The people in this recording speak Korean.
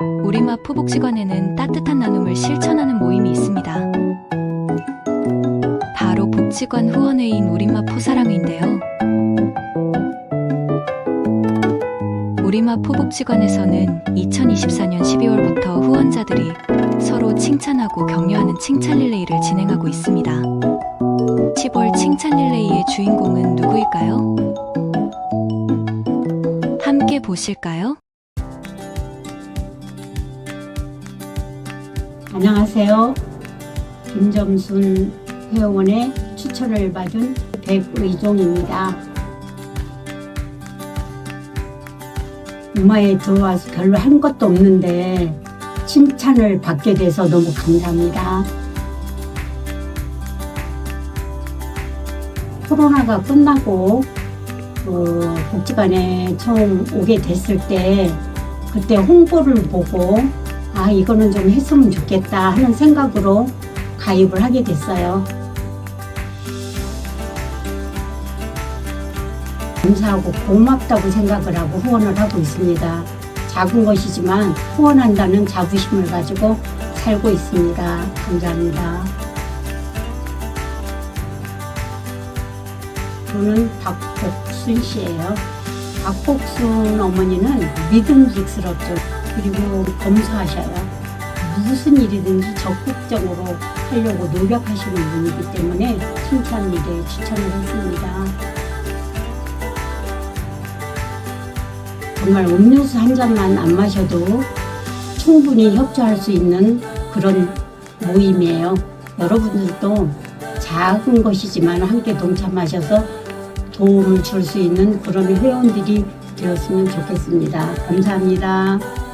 우리마 포복지관에는 따뜻한 나눔을 실천하는 모임이 있습니다. 바로 복지관 후원회인 우리마 포사랑회인데요. 우리마 포복지관에서는 2024년 12월부터 후원자들이 서로 칭찬하고 격려하는 칭찬 릴레이를 진행하고 있습니다. 10월 칭찬 릴레이의 주인공은 누구일까요? 함께 보실까요? 안녕하세요. 김점순 회원의 추천을 받은 백의종입니다. 음마에 들어와서 별로 한 것도 없는데 칭찬을 받게 돼서 너무 감사합니다. 코로나가 끝나고 그 복지관에 처음 오게 됐을 때 그때 홍보를 보고 아, 이거는 좀 했으면 좋겠다 하는 생각으로 가입을 하게 됐어요. 감사하고 고맙다고 생각을 하고 후원을 하고 있습니다. 작은 것이지만 후원한다는 자부심을 가지고 살고 있습니다. 감사합니다. 저는 박복순 씨예요. 박복순 어머니는 믿음직스럽죠. 그리고 검소하셔요. 무슨 일이든지 적극적으로 하려고 노력하시는 분이기 때문에 칭찬 일에 추천을 했습니다. 정말 음료수 한 잔만 안 마셔도 충분히 협조할 수 있는 그런 모임이에요. 여러분들도 작은 것이지만 함께 동참하셔서 도움을 줄 수 있는 그런 회원들이 되었으면 좋겠습니다. 감사합니다.